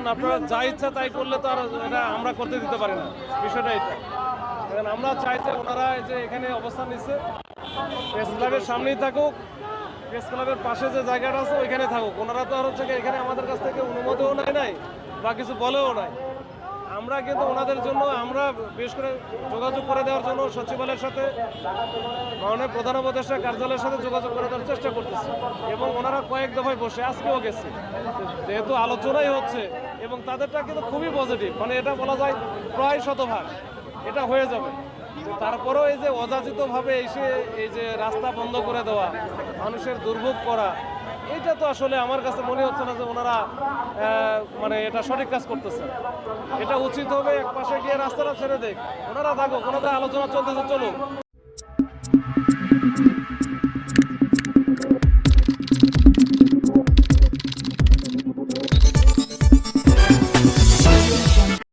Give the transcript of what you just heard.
এখন আপনারা যা ইচ্ছা তাই করলে তো আর এটা আমরা করতে দিতে পারি না। বিষয়টা এটা এখন আমরা চাই যে ওনারা যে এখানে অবস্থান নিচ্ছে প্রেস ক্লাবের সামনেই থাকুক প্রেস ক্লাবের পাশে যে জায়গাটা আছে ওইখানে থাকুক। ওনারা তো আর হচ্ছে এখানে আমাদের কাছ থেকে অনুমতিও নেয় নাই, বা কিছু বলেও নাই। আমরা কিন্তু ওনাদের জন্য আমরা বিশেষ করে যোগাযোগ করে দেওয়ার জন্য সচিবালয়ের সাথে, মাননীয় প্রধান উপদেষ্টা কার্যালয়ের সাথে যোগাযোগ করে দেওয়ার চেষ্টা করতেছি। এবং ওনারা কয়েক দফায় বসে, আজকেও গেছে। যেহেতু আলোচনাই হচ্ছে এবং তাদেরটা কিন্তু খুবই পজিটিভ মানে এটা বলা যায় প্রায় শতভাগ, এটা হয়ে যাবে। তারপরেও এই যে অযাচিতভাবে এসে এই যে রাস্তা বন্ধ করে দেওয়া, মানুষের দুর্ভোগ করা, এটা তো আসলে আমার কাছে মনে হচ্ছে না যে ওনারা মানে এটা সঠিক কাজ করতেছে। এটা উচিত হবে এক পাশে গিয়ে রাস্তাটা ছেড়ে দেখ ওনারা থাকুক, ওনাদের আলোচনা চলতেছে, চলুক।